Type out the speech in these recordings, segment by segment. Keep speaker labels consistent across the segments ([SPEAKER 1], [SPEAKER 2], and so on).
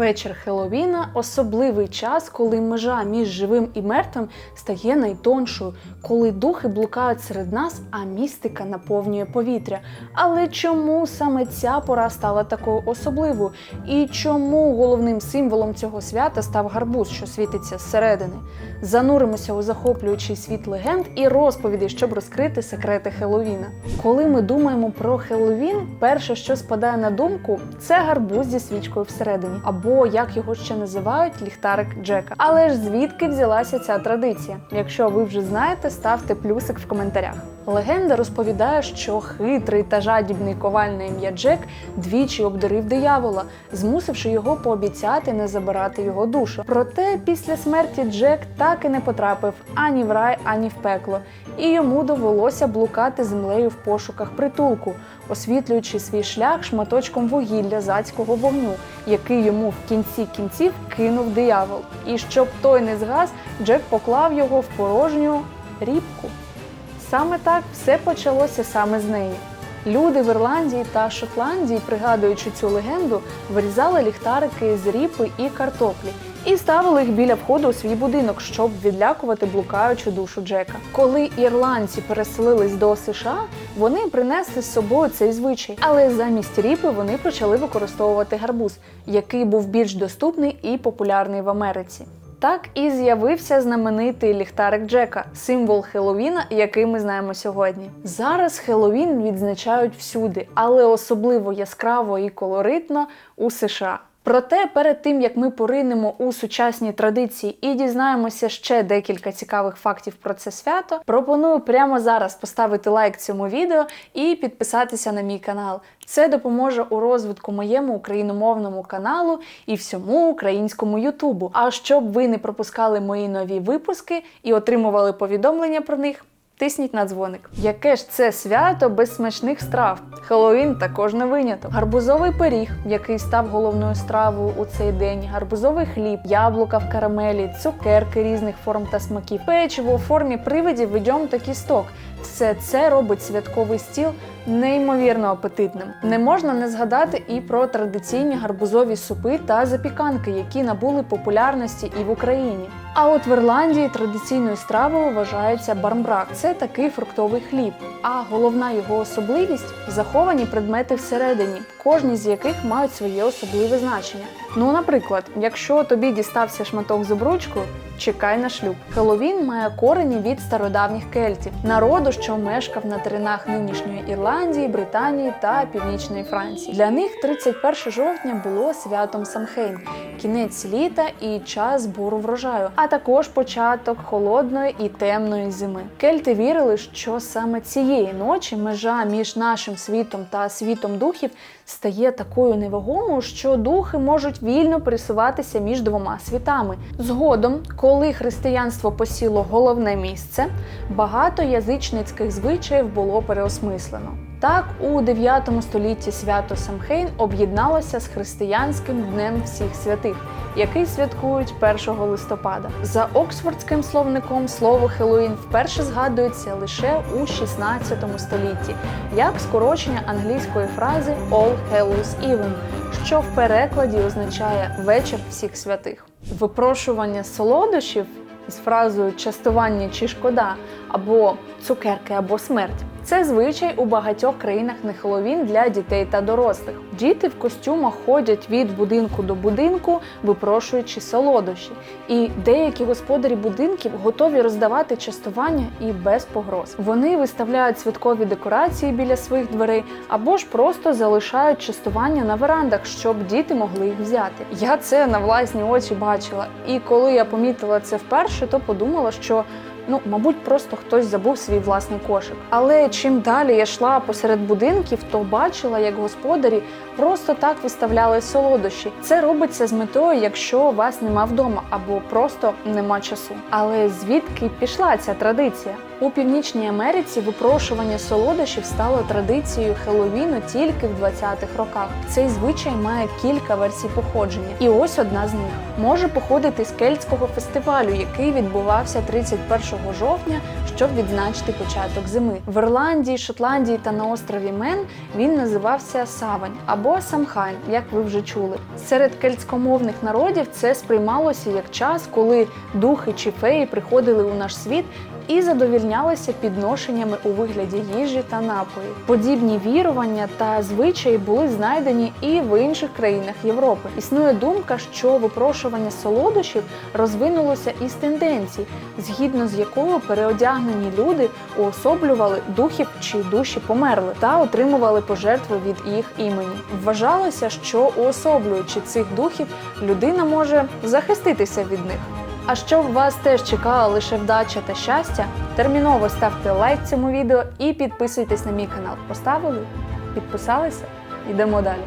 [SPEAKER 1] Вечір Хеллоуіна – особливий час, коли межа між живим і мертвим стає найтоншою, коли духи блукають серед нас, а містика наповнює повітря. Але чому саме ця пора стала такою особливою? І чому головним символом цього свята став гарбуз, що світиться зсередини? Зануримося у захоплюючий світ легенд і розповідей, щоб розкрити секрети Хеллоуіна. Коли ми думаємо про Хеллоуін, перше, що спадає на думку, це гарбуз зі свічкою всередині, або як його ще називають, ліхтарик Джека. Але ж звідки взялася ця традиція? Якщо ви вже знаєте, ставте плюсик в коментарях. Легенда розповідає, що хитрий та жадібний коваль на ім'я Джек двічі обдурив диявола, змусивши його пообіцяти не забирати його душу. Проте після смерті Джек так і не потрапив ані в рай, ані в пекло, і йому довелося блукати землею в пошуках притулку, освітлюючи свій шлях шматочком вугілля зацького вогню, який йому в кінці кінців кинув диявол. І щоб той не згас, Джек поклав його в порожню рібку. Саме так все почалося саме з неї. Люди в Ірландії та Шотландії, пригадуючи цю легенду, вирізали ліхтарики з ріпи і картоплі і ставили їх біля входу у свій будинок, щоб відлякувати блукаючу душу Джека. Коли ірландці переселились до США, вони принесли з собою цей звичай, але замість ріпи вони почали використовувати гарбуз, який був більш доступний і популярний в Америці. Так і з'явився знаменитий ліхтарик Джека, символ Хеллоуіна, який ми знаємо сьогодні. Зараз Хеллоуін відзначають всюди, але особливо яскраво і колоритно у США. Проте перед тим як ми поринемо у сучасні традиції і дізнаємося ще декілька цікавих фактів про це свято, пропоную прямо зараз поставити лайк цьому відео і підписатися на мій канал. Це допоможе у розвитку моєму україномовному каналу і всьому українському Ютубу. А щоб ви не пропускали мої нові випуски і отримували повідомлення про них. Тисніть на дзвоник. Яке ж це свято без смачних страв? Хеллоуін також не виняток. Гарбузовий пиріг, який став головною стравою у цей день, гарбузовий хліб, яблука в карамелі, цукерки різних форм та смаків, печиво у формі привидів, відьом та кісток. Все це робить святковий стіл неймовірно апетитним. Не можна не згадати і про традиційні гарбузові супи та запіканки, які набули популярності і в Україні. А от в Ірландії традиційною стравою вважається бармбрак. Це такий фруктовий хліб. А головна його особливість заховані предмети всередині, кожні з яких мають своє особливе значення. Ну, наприклад, якщо тобі дістався шматок з обручкою, чекай на шлюб. Хеллоуін має корені від стародавніх кельтів, народу, що мешкав на теренах нинішньої Ірландії, Британії та Північної Франції. Для них 31 жовтня було святом Самхейн, кінець літа і час збору врожаю, а також початок холодної і темної зими. Кельти вірили, що саме цієї ночі межа між нашим світом та світом духів стає такою невагомою, що духи можуть вільно пересуватися між двома світами. Згодом, коли християнство посіло головне місце, багато язичницьких звичаїв було переосмислено. Так, у 9 столітті свято Самхейн об'єдналося з християнським днем всіх святих, який святкують 1 листопада. За Оксфордським словником слово Хеллоуін вперше згадується лише у 16 столітті, як скорочення англійської фрази All Hallows Even, що в перекладі означає вечір всіх святих. Випрошування солодощів з фразою частування чи шкода або цукерки або смерть. Це звичай у багатьох країнах на Хеллоуін для дітей та дорослих. Діти в костюмах ходять від будинку до будинку, випрошуючи солодощі. І деякі господарі будинків готові роздавати частування і без погроз. Вони виставляють святкові декорації біля своїх дверей або ж просто залишають частування на верандах, щоб діти могли їх взяти. Я це на власні очі бачила. І коли я помітила це вперше, то подумала, що Ну, мабуть, просто хтось забув свій власний кошик. Але чим далі я йшла посеред будинків, то бачила, як господарі просто так виставляли солодощі. Це робиться з метою, якщо вас нема вдома або просто нема часу. Але звідки пішла ця традиція? У північній Америці випрошування солодощів стало традицією Хеллоуіну тільки в 20-х роках. Цей звичай має кілька версій походження, і ось одна з них може походити з кельтського фестивалю, який відбувався 31 жовтня щоб відзначити початок зими. В Ірландії, Шотландії та на острові Мен він називався Савань або Самхайн, як ви вже чули. Серед кельтськомовних народів це сприймалося як час, коли духи чи феї приходили у наш світ і задовільнялися підношеннями у вигляді їжі та напоїв. Подібні вірування та звичаї були знайдені і в інших країнах Європи. Існує думка, що випрошування солодощів розвинулося із тенденцій, згідно з якою переодягнені люди уособлювали духів чи душі померли та отримували пожертви від їх імені. Вважалося, що уособлюючи цих духів, людина може захиститися від них. А щоб вас теж чекала лише вдача та щастя, терміново ставте лайк цьому відео і підписуйтесь на мій канал. Поставили? Підписалися? Йдемо далі.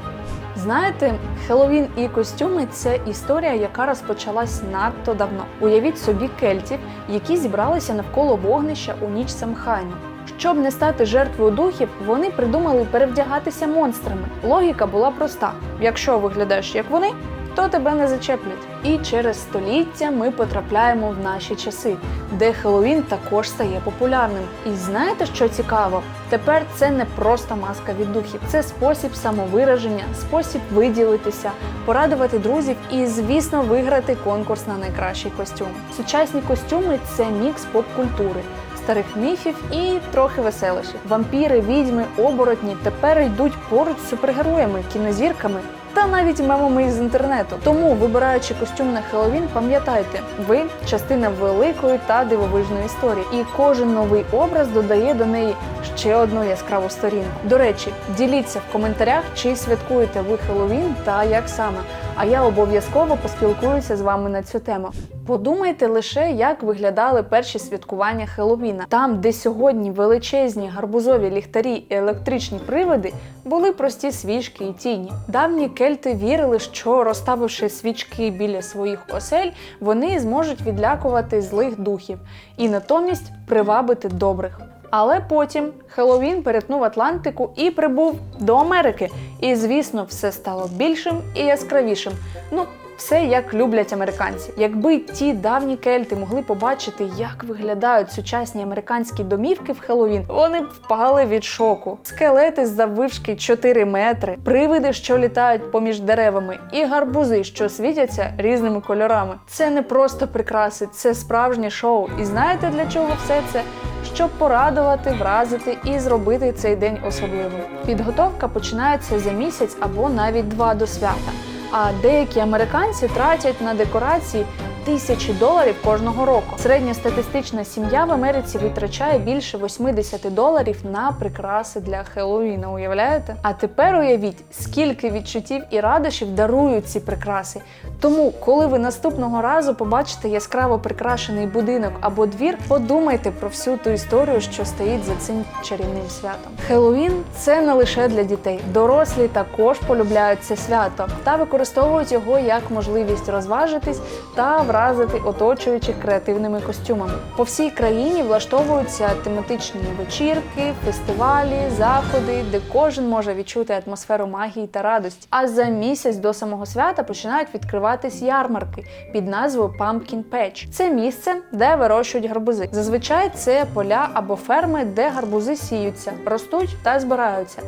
[SPEAKER 1] Знаєте, Хеллоуін і костюми це історія, яка розпочалась надто давно. Уявіть собі кельтів, які зібралися навколо вогнища у ніч Самхайну. Щоб не стати жертвою духів, вони придумали перевдягатися монстрами. Логіка була проста: якщо виглядаєш як вони, то тебе не зачеплять. І через століття ми потрапляємо в наші часи, де Хеллоуін також стає популярним. І знаєте, що цікаво? Тепер це не просто маска від духів, це спосіб самовираження, спосіб виділитися, порадувати друзів і, звісно, виграти конкурс на найкращий костюм. Сучасні костюми це мікс поп-культури. Старих міфів і трохи веселощів. Вампіри, відьми, оборотні тепер йдуть поруч з супергероями, кінозірками та навіть мемами із інтернету. Тому, вибираючи костюм на Хеллоуін, пам'ятайте, ви частина великої та дивовижної історії, і кожен новий образ додає до неї ще одну яскраву сторінку. До речі, діліться в коментарях, чи святкуєте ви Хеллоуін та як саме. А я обов'язково поспілкуюся з вами на цю тему. Подумайте лише, як виглядали перші святкування Хеллоуіна. Там, де сьогодні величезні гарбузові ліхтарі і електричні привиди, були прості свічки і тіні. Давні кельти вірили, що розставивши свічки біля своїх осель, вони зможуть відлякувати злих духів і натомість привабити добрих. Але потім Хеллоуін перетнув Атлантику і прибув до Америки. І, звісно, все стало більшим і яскравішим. Ну, все як люблять американці. Якби ті давні кельти могли побачити, як виглядають сучасні американські домівки в Хеллоуін, вони б впали від шоку. Скелети з заввишки 4 метри, привиди, що літають поміж деревами, і гарбузи, що світяться різними кольорами. Це не просто прикраси, це справжнє шоу. І знаєте для чого все це? Щоб порадувати, вразити і зробити цей день особливим. Підготовка починається за місяць або навіть два до свята. А деякі американці тратять на декорації тисячі доларів кожного року. Середня статистична сім'я в Америці витрачає більше 80 доларів на прикраси для Хеллоуіна. Уявляєте? А тепер уявіть, скільки відчуттів і радощів дарують ці прикраси. Тому, коли ви наступного разу побачите яскраво прикрашений будинок або двір, подумайте про всю ту історію, що стоїть за цим чарівним святом. Хеллоуін це не лише для дітей, дорослі також полюбляють це свято та використовують його як можливість розважитись та вразити оточуючих креативними костюмами. По всій країні влаштовуються тематичні вечірки, фестивалі, заходи, де кожен може відчути атмосферу магії та радості. А за місяць до самого свята починають відкриватись ярмарки під назвою Pumpkin Patch. Це місце, де вирощують гарбузи. Зазвичай це поля або ферми, де гарбузи сіються, ростуть та збираються.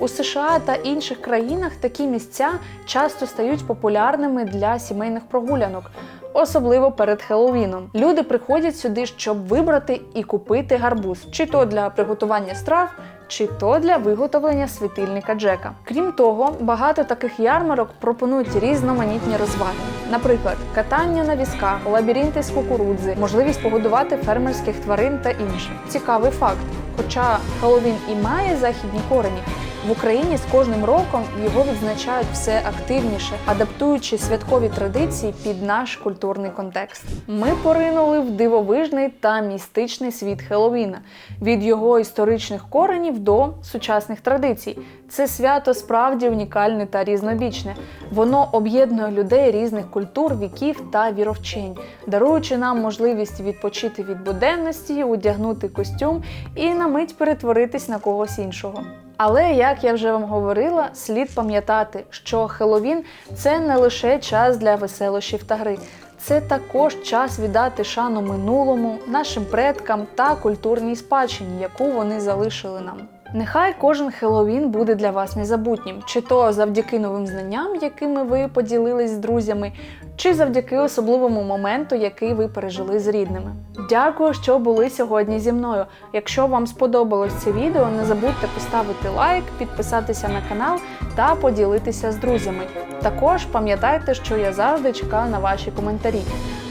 [SPEAKER 1] У США та інших країнах такі місця часто стають популярними для сімейних прогулянок. Особливо перед Хеллоуіном. Люди приходять сюди, щоб вибрати і купити гарбуз, чи то для приготування страв, чи то для виготовлення світильника Джека. Крім того, багато таких ярмарок пропонують різноманітні розваги, наприклад, катання на візках, лабіринти з кукурудзи, можливість погодувати фермерських тварин та інше. Цікавий факт. Хоча Хеллоуін і має західні корені, в Україні з кожним роком його відзначають все активніше, адаптуючи святкові традиції під наш культурний контекст. Ми поринули в дивовижний та містичний світ Хеллоуіна від його історичних коренів до сучасних традицій. Це свято справді унікальне та різнобічне. Воно об'єднує людей різних культур, віків та віровчень, даруючи нам можливість відпочити від буденності, одягнути костюм і на мить перетворитись на когось іншого. Але як я вже вам говорила, слід пам'ятати, що Хеллоуін – це не лише час для веселощів та гри. це також час віддати шану минулому, нашим предкам та культурній спадщині, яку вони залишили нам. Нехай кожен Хеллоуін буде для вас незабутнім, чи то завдяки новим знанням, якими ви поділились з друзями, чи завдяки особливому моменту, який ви пережили з рідними. Дякую, що були сьогодні зі мною. Якщо вам сподобалось це відео, не забудьте поставити лайк, підписатися на канал та поділитися з друзями. Також пам'ятайте, що я завжди чекаю на ваші коментарі.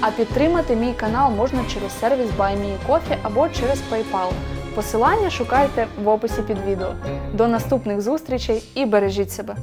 [SPEAKER 1] А підтримати мій канал можна через сервіс BuyMeCoffee або через PayPal. Посилання шукайте в описі під відео. До наступних зустрічей і бережіть себе!